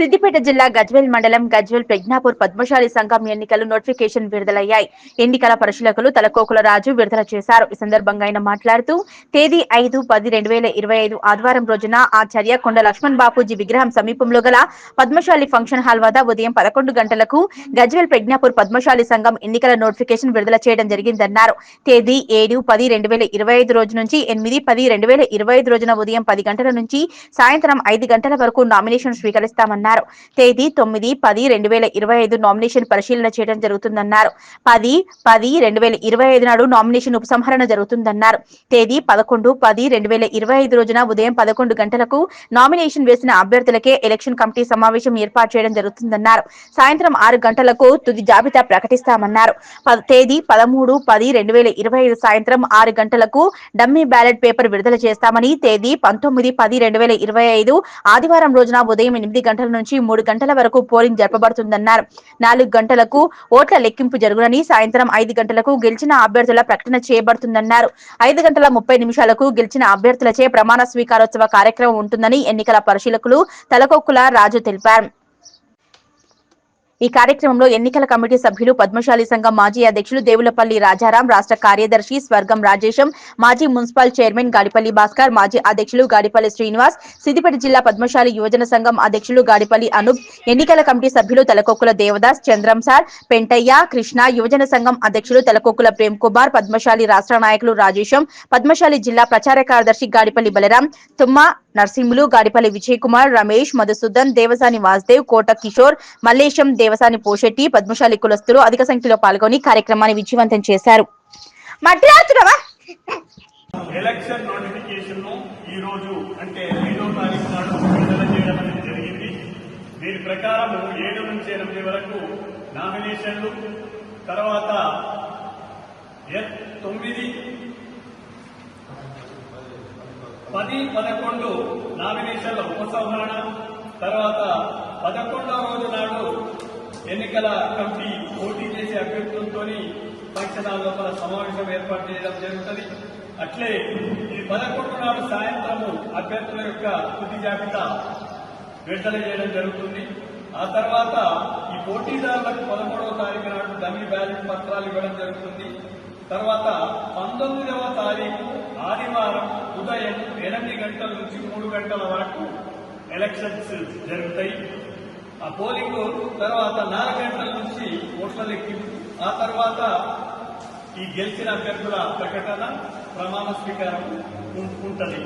సిద్దిపేట జిల్లా గజ్వేల్ మండలం గజ్వేల్ ప్రజ్ఞాపూర్ పద్మశాలి సంఘం ఎన్నికలు నోటిఫికేషన్ విడుదలయ్యాయి. ఎన్నికల పరిశీలకులు తలకోకుల రాజు విడుదల చేశారు. ఈ సందర్భంగా ఆయన మాట్లాడుతూ తేదీ ఐదు పది రెండు వేల ఇరవై ఐదు ఆదివారం రోజున ఆచార్య కొండ లక్ష్మణ్ బాపూజీ విగ్రహం సమీపంలో గల పద్మశాలి ఫంక్షన్ హాల్ వద్ద ఉదయం పదకొండు గంటలకు గజ్వేల్ ప్రజ్ఞాపూర్ పద్మశాలి సంఘం ఎన్నికల నోటిఫికేషన్ విడుదల చేయడం జరిగిందన్నారు. తేదీ ఏడు పది రెండు వేల ఇరవై ఐదు రోజు నుంచి ఎనిమిది పది రెండు వేల ఇరవై ఐదు రోజున ఉదయం పది గంటల నుంచి సాయంత్రం ఐదు గంటల వరకు నామినేషన్ స్వీకరిస్తామన్నారు. తేదీ తొమ్మిది పది రెండు వేల ఇరవై ఐదు నామినేషన్ పరిశీలన చేయడం జరుగుతుందన్నారు. పది పది రెండు వేల ఇరవై ఐదు నాడు నామినేషన్ ఉపసంహరణ జరుగుతుందన్నారు. తేదీ పదకొండు పది రెండు వేల ఇరవై ఐదు రోజున ఉదయం పదకొండు గంటలకు నామినేషన్ వేసిన అభ్యర్థులకే ఎలక్షన్ కమిటీ సమావేశం ఏర్పాటు చేయడం జరుగుతుందన్నారు. సాయంత్రం ఆరు గంటలకు తుది జాబితా ప్రకటిస్తామన్నారు. తేదీ పదమూడు పది రెండు వేల ఇరవై ఐదు సాయంత్రం ఆరు గంటలకు డమ్మీ బ్యాలెట్ పేపర్ విడుదల చేస్తామని తేదీ పంతొమ్మిది పది రెండు వేల ఇరవై ఐదు ఆదివారం రోజున ఉదయం ఎనిమిది గంటల నుంచి మూడు గంటల వరకు పోలింగ్ జరపబడుతుందన్నారు. నాలుగు గంటలకు ఓట్ల లెక్కింపు జరుగునని సాయంత్రం ఐదు గంటలకు గెలిచిన అభ్యర్థుల ప్రకటన చేయబడుతుందన్నారు. ఐదు గంటల ముప్పై నిమిషాలకు గెలిచిన అభ్యర్థులచే ప్రమాణ స్వీకారోత్సవ కార్యక్రమం ఉంటుందని ఎన్నికల పరిశీలకులు తలకొక్కుల రాజు తెలిపారు. ఈ కార్యక్రమంలో ఎన్నికల కమిటీ సభ్యులు పద్మశాలి సంఘం మాజీ అధ్యక్షులు దేవులపల్లి రాజారాం రాష్ట్ర కార్యదర్శి స్వర్గం రాజేశం మాజీ మున్సిపల్ చైర్మన్ గాడిపల్లి భాస్కర్ మాజీ అధ్యక్షులు గాడిపల్లి శ్రీనివాస్ సిద్దిపేట జిల్లా పద్మశాలి యువజన సంఘం అధ్యక్షులు గాడిపల్లి అనూప్ ఎన్నికల కమిటీ సభ్యులు తలకొక్కుల దేవదాస్ చంద్రం సార్ పెంటయ్య కృష్ణ యువజన సంఘం అధ్యక్షులు తలకొక్కుల ప్రేమ్ కుమార్ పద్మశాలి రాష్ట్ర నాయకులు రాజేశం పద్మశాలి జిల్లా ప్రచార కార్యదర్శి గాడిపల్లి బలరాం తుమ్మ నర్సింహులు గాడిపల్లి విజయ్ కుమార్ రమేష్ మధుసూదన్ దేవసాని వాసుదేవ్ కోట కిషోర్ మల్లేశం దేవసాని పోషెట్టి పద్మశాలి కులస్తులు అధిక సంఖ్యలో పాల్గొని కార్యక్రమాన్ని విజయవంతం చేశారు. ఎలక్షన్ నోటిఫికేషన్ ఈ రోజు అంటే ఐదో తారీఖు నాడు విడుదల చేయడం అనేది జరిగింది. దీని ప్రకారం ఏడు నుంచి ఎనిమిది వరకు నామినేషన్లు తర్వాత తొమ్మిది పది పదకొండు నామినేషన్ల ఉపసంహరణ తర్వాత పదకొండవ రోజు నాడు ఎన్నికల కమిటీ పోటీ చేసే అభ్యర్థులతో ఫంక్షన్ లోపల సమావేశం ఏర్పాటు చేయడం జరుగుతుంది. అట్లే ఈ పదకొండు నాడు సాయంత్రము అభ్యర్థుల యొక్క తుది జాబితా విడుదల చేయడం జరుగుతుంది. ఆ తర్వాత ఈ పోటీదారులకు పదమూడవ తారీఖు నాడు డమ్మీ బ్యాలెట్ పత్రాలు ఇవ్వడం జరుగుతుంది. తర్వాత పంతొమ్మిదవ తారీఖు ఆదివారం ఉదయం ఎనిమిది గంటల నుంచి మూడు గంటల వరకు ఎలక్షన్స్ జరుగుతాయి. ఆ పోలింగ్ తర్వాత నాలుగు గంటల నుంచి ఓట్ల లెక్కింపు ఆ తర్వాత ఈ గెలిచిన అభ్యర్థుల ప్రకటన ప్రమాణ స్వీకారం ఉంటుంది.